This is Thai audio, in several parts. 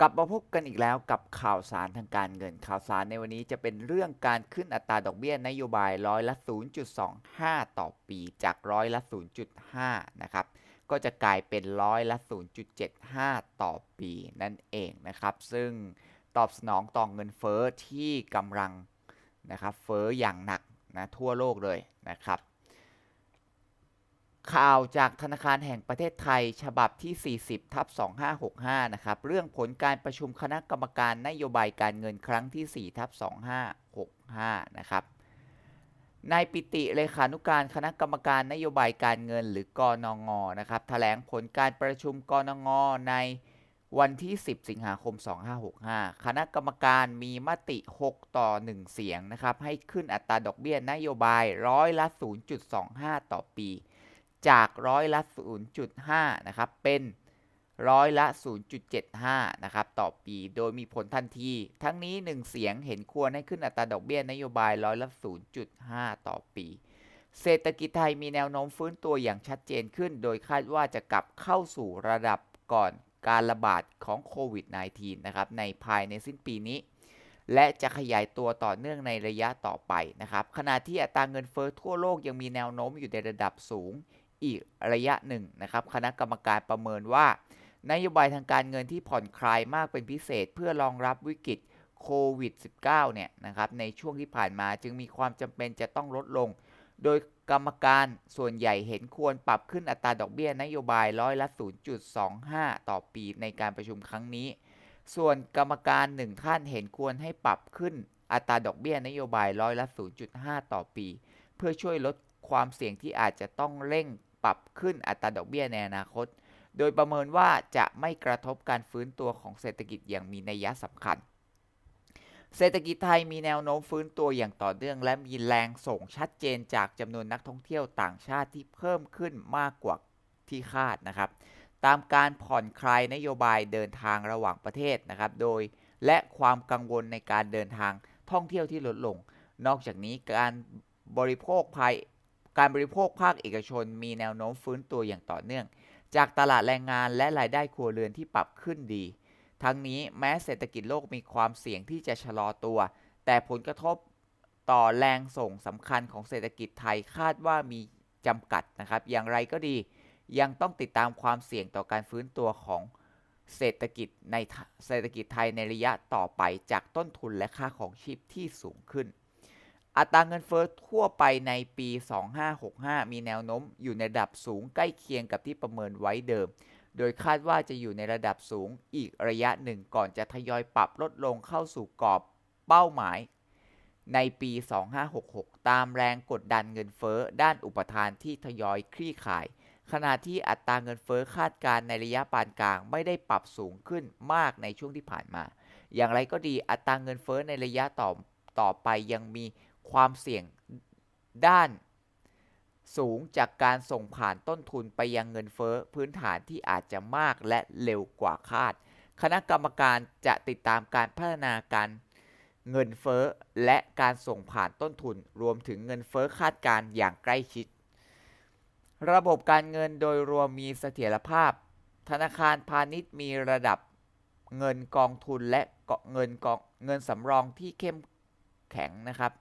กลับมาพบกันอีกแล้วกับข่าวสารทางการเงิน ข่าวสารในวันนี้จะเป็นเรื่องการขึ้นอัตราดอกเบี้ยนโยบายร้อยละ 0.25 ต่อปีจากร้อยละ 0.5 นะครับ ก็จะกลายเป็นร้อยละ 0.75 ต่อปีนั่นเองนะครับ ซึ่งตอบสนองต่อเงินเฟ้อที่กำลังนะครับเฟ้ออย่างหนักนะทั่วโลกเลยนะครับ ข่าวจากธนาคารแห่งประเทศไทย ฉบับที่ 40ทับ2565 นะครับ เรื่องผลการประชุมคณะกรรมการนโยบายการเงินครั้งที่4ทับ2565 นะครับ นายปิติเลขานุการคณะกรรมการนโยบายการเงินหรือกอนงนะครับแถลงผลการประชุมกอนงในวันที่ 10 สิงหาคม 2565 คณะกรรมการมีมติ 6 ต่อ 1 เสียงนะครับ ให้ขึ้นอัตราดอกเบี้ยนโยบายร้อยละ 0.25 ต่อปี จากร้อยละ 0.5 นะครับ เป็นร้อยละ 0.75 นะครับ ต่อปี โดยมีผลทันที ทั้งนี้ 1 เสียงเห็นควรให้ขึ้นอัตราดอกเบี้ยนโยบายร้อยละ 0.5 ต่อปี เศรษฐกิจไทยมีแนวโน้มฟื้นตัวอย่างชัดเจนขึ้น โดยคาดว่าจะกลับเข้าสู่ระดับก่อนการระบาดของโควิด -19 นะครับ ในภายในสิ้นปีนี้ และจะขยายตัวต่อเนื่องในระยะต่อไปนะครับ ขณะที่อัตราเงินเฟอ้อทั่วโลกยังมีแนวโน้มอยู่ในระดับสูง อีกระยะหนึ่งนะครับ คณะกรรมการประเมินว่า นโยบายทางการเงินที่ผ่อนคลายมากเป็นพิเศษเพื่อรองรับวิกฤตโควิด -19 เนี่ยนะครับในช่วงที่ผ่านมาจึงมีความจำเป็นจะต้องลดลง โดยกรรมการส่วนใหญ่เห็นควรปรับขึ้นอัตราดอกเบี้ยนโยบายร้อยละ 0.25 ต่อปีในการประชุมครั้งนี้ ส่วนกรรมการหนึ่งท่านเห็นควรให้ปรับขึ้นอัตราดอกเบี้ยนโยบายร้อยละ 0.5 ต่อปี เพื่อช่วยลดความเสี่ยงที่อาจจะต้องเร่ง ปรับขึ้นอัตราดอกเบี้ยในอนาคต โดยประเมินว่าจะไม่กระทบการฟื้นตัวของเศรษฐกิจอย่างมีนัยสำคัญ เศรษฐกิจไทยมีแนวโน้มฟื้นตัวอย่างต่อเนื่อง และมีแรงส่งชัดเจนจากจำนวนนักท่องเที่ยวต่างชาติที่เพิ่มขึ้นมากกว่าที่คาดนะครับ ตามการผ่อนคลายนโยบายเดินทางระหว่างประเทศนะครับ โดยและความกังวลในการเดินทางท่องเที่ยวที่ลดลง นอกจากนี้การบริโภคภาย การบริโภคภาคเอกชนมีแนวโน้มฟื้นตัวอย่างต่อเนื่อง จากตลาดแรงงานและรายได้ครัวเรือนที่ปรับขึ้นดี ทั้งนี้แม้เศรษฐกิจโลกมีความเสี่ยงที่จะชะลอตัว แต่ผลกระทบต่อแรงส่งสำคัญของเศรษฐกิจไทยคาดว่ามีจำกัดนะครับ อย่างไรก็ดี ยังต้องติดตามความเสี่ยงต่อการฟื้นตัวของเศรษฐกิจในเศรษฐกิจไทยในระยะต่อไปจากต้นทุนและค่าของชีพที่สูงขึ้น อัตราเงินเฟ้อทั่วไปในปี 2565 มีแนวโน้มอยู่ในระดับสูงใกล้เคียงกับที่ประเมินไว้เดิม โดยคาดว่าจะอยู่ในระดับสูงอีกระยะหนึ่งก่อนจะทยอยปรับลดลงเข้าสู่กรอบเป้าหมายในปี 2566 ตามแรงกดดันเงินเฟ้อด้านอุปทานที่ทยอยคลี่คลาย ขณะที่อัตราเงินเฟ้อคาดการในระยะปานกลางไม่ได้ปรับสูงขึ้นมากในช่วงที่ผ่านมา อย่างไรก็ดีอัตราเงินเฟ้อในระยะต่อต่อไปยังมี ความเสี่ยงด้านสูงจากการส่งผ่านต้นทุนไปยังเงินเฟ้อพื้นฐานที่อาจจะมากและเร็วกว่าคาด คณะกรรมการจะติดตามการพัฒนาการเงินเฟ้อและการส่งผ่านต้นทุนรวมถึงเงินเฟ้อคาดการอย่างใกล้ชิด ระบบการเงินโดยรวมมีเสถียรภาพ ธนาคารพาณิชย์มีระดับเงินกองทุนและเงินกองเงินสำรองที่เข้มแข็งนะครับ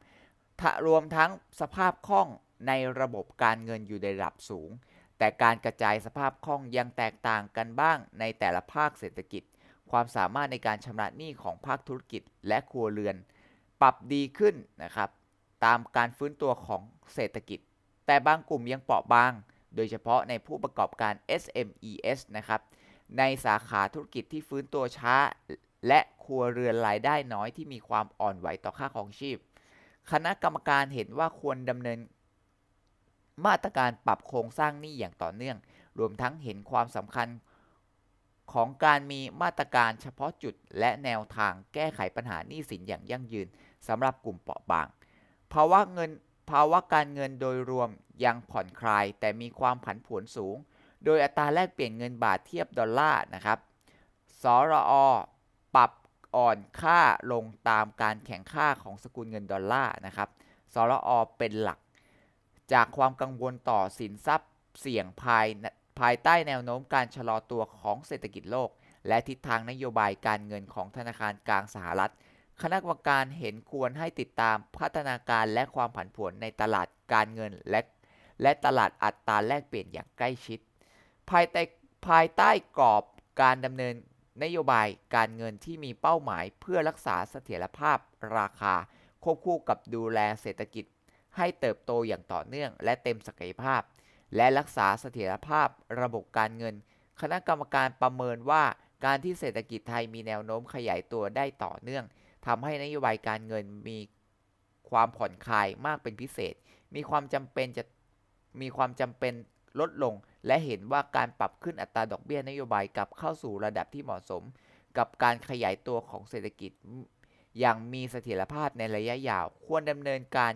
รวมทั้งสภาพคล่องในระบบการเงินอยู่ในระดับสูง แต่การกระจายสภาพคล่องยังแตกต่างกันบ้างในแต่ละภาคเศรษฐกิจ ความสามารถในการชำระหนี้ของภาคธุรกิจและครัวเรือน ปรับดีขึ้นนะครับ ตามการฟื้นตัวของเศรษฐกิจ แต่บางกลุ่มยังเปราะบาง โดยเฉพาะในผู้ประกอบการ SMES นะครับ ในสาขาธุรกิจที่ฟื้นตัวช้า และครัวเรือนรายได้น้อยที่มีความอ่อนไหวต่อค่าของชีพ คณะกรรมการเห็นว่าควรดำเนิน มาตรการปรับโครงสร้างหนี้อย่างต่อเนื่อง รวมทั้งเห็นความสำคัญของการมีมาตรการเฉพาะจุดและแนวทางแก้ไขปัญหาหนี้สินอย่างยั่งยืนสำหรับกลุ่มเปราะบางภาวะเงินภาวะการเงินโดยรวมยังผ่อนคลาย แต่มีความผันผวนสูง โดยอัตราแลกเปลี่ยนเงินบาทเทียบดอลลาร์นะครับ สรอปรับ อ่อนค่าลงตามการแข่งค่าของสกุลเงินดอลลาร์นะครับสรอเป็นหลัก จากความกังวลต่อสินทรัพย์เสี่ยงภายภายใต้แนวโน้มการชะลอตัวของเศรษฐกิจโลก และทิศทางนโยบายการเงินของธนาคารกลางสหรัฐ คณะกรรมการเห็นควรให้ติดตามพัฒนาการและความผันผวนในตลาดการเงินและและตลาดอัตราแลกเปลี่ยนอย่างใกล้ชิด ภายใต้ภายใต้กรอบการดำเนิน นโยบายการเงินที่มีเป้าหมายเพื่อรักษาเสถียรภาพราคา ควบคู่กับดูแลเศรษฐกิจ ให้เติบโตอย่างต่อเนื่อง และเต็มศักยภาพ และรักษาเสถียรภาพระบบการเงิน คณะกรรมการประเมินว่าการที่เศรษฐกิจไทยมีแนวโน้มขยายตัวได้ต่อเนื่องทำให้นโยบายการเงินมีความผ่อนคลายมากเป็นพิเศษ มีความจำเป็นจะมีความจำเป็น ลดลง และเห็นว่าการปรับขึ้นอัตราดอกเบี้ยนโยบายกลับเข้าสู่ระดับที่เหมาะสม กับการขยายตัวของเศรษฐกิจ อย่างมีเสถียรภาพในระยะยาว ควรดำเนินการ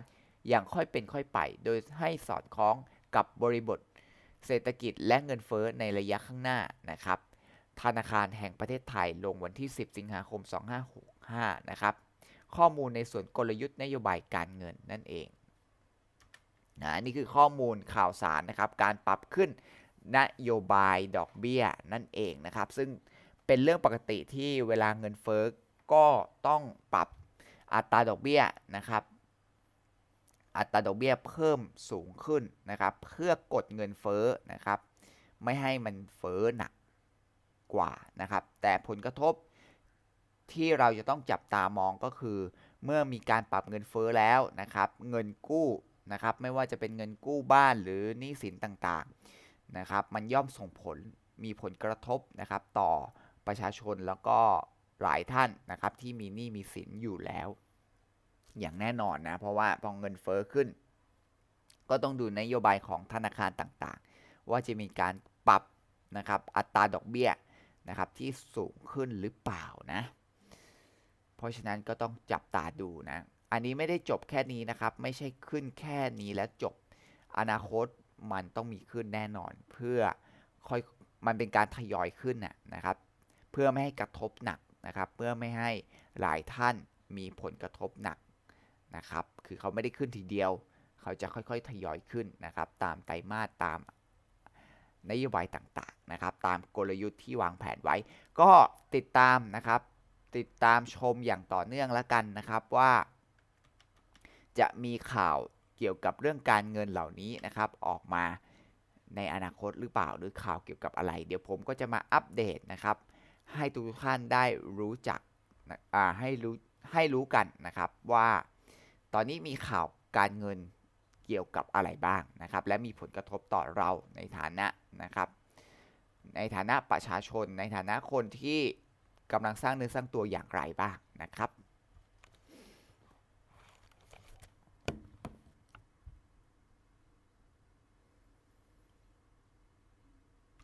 อย่างค่อยเป็นค่อยไป โดยให้สอดคล้องกับบริบท เศรษฐกิจและเงินเฟ้อในระยะข้างหน้านะครับ ธนาคารแห่งประเทศไทยลงวันที่ 10 สิงหาคม 2565 นะครับ ข้อมูลในส่วนกลยุทธ์นโยบายการเงินนั่นเอง นะนี่คือข้อมูลข่าวสารนะครับการปรับขึ้นนโยบายดอกเบี้ยนั่นเองนะครับ ซึ่งเป็นเรื่องปกติที่เวลาเงินเฟ้อก็ต้องปรับอัตราดอกเบี้ยนะครับอัตราดอกเบี้ยเพิ่มสูงขึ้นนะครับ เพื่อกดเงินเฟ้อนะครับ ไม่ให้มันเฟ้อหนักกว่านะครับ แต่ผลกระทบที่เราจะต้องจับตามองก็คือ เมื่อมีการปรับเงินเฟ้อแล้วนะครับ เงินกู้ นะครับไม่ว่าจะเป็นเงินกู้บ้านหรือหนี้สินต่างๆนะครับ มันย่อมส่งผลมีผลกระทบนะครับต่อประชาชนแล้วก็หลายท่านนะครับที่มีหนี้มีสินอยู่แล้ว อย่างแน่นอนนะเพราะว่าพอเงินเฟ้อขึ้น ก็ต้องดูนโยบายของธนาคารต่างๆ ว่าจะมีการปรับนะครับอัตราดอกเบี้ยนะครับที่สูงขึ้นหรือเปล่านะ เพราะฉะนั้นก็ต้องจับตาดูนะ อันนี้ไม่ได้จบแค่นี้นะครับ ไม่ใช่ขึ้นแค่นี้แล้วจบ อนาคตมันต้องมีขึ้นแน่นอน เพื่อค่อยมันเป็นการทยอยขึ้นนะครับ เพื่อไม่ให้กระทบหนักนะครับ เพื่อไม่ให้หลายท่านมีผลกระทบหนักนะครับ คือเขาไม่ได้ขึ้นทีเดียว เขาจะค่อยๆทยอยขึ้นนะครับ ตามไตรมาสตามนโยบายต่างๆนะครับ ตามกลยุทธ์ที่วางแผนไว้ ก็ติดตามนะครับ ติดตามชมอย่างต่อเนื่องแล้วกันนะครับว่า จะมีข่าวเกี่ยวกับเรื่องการเงินเหล่านี้นะครับ ออกมาในอนาคตหรือเปล่าหรือข่าวเกี่ยวกับอะไร เดี๋ยวผมก็จะมาอัปเดตนะครับ ให้ทุกท่านได้รู้จักให้รู้ให้รู้กันนะครับว่าตอนนี้มีข่าวการเงินเกี่ยวกับอะไรบ้างนะครับ และมีผลกระทบต่อเราในฐานะนะครับ ในฐานะประชาชน ในฐานะคนที่กำลังสร้างเนื้อสร้างตัวอย่างไรบ้างนะครับ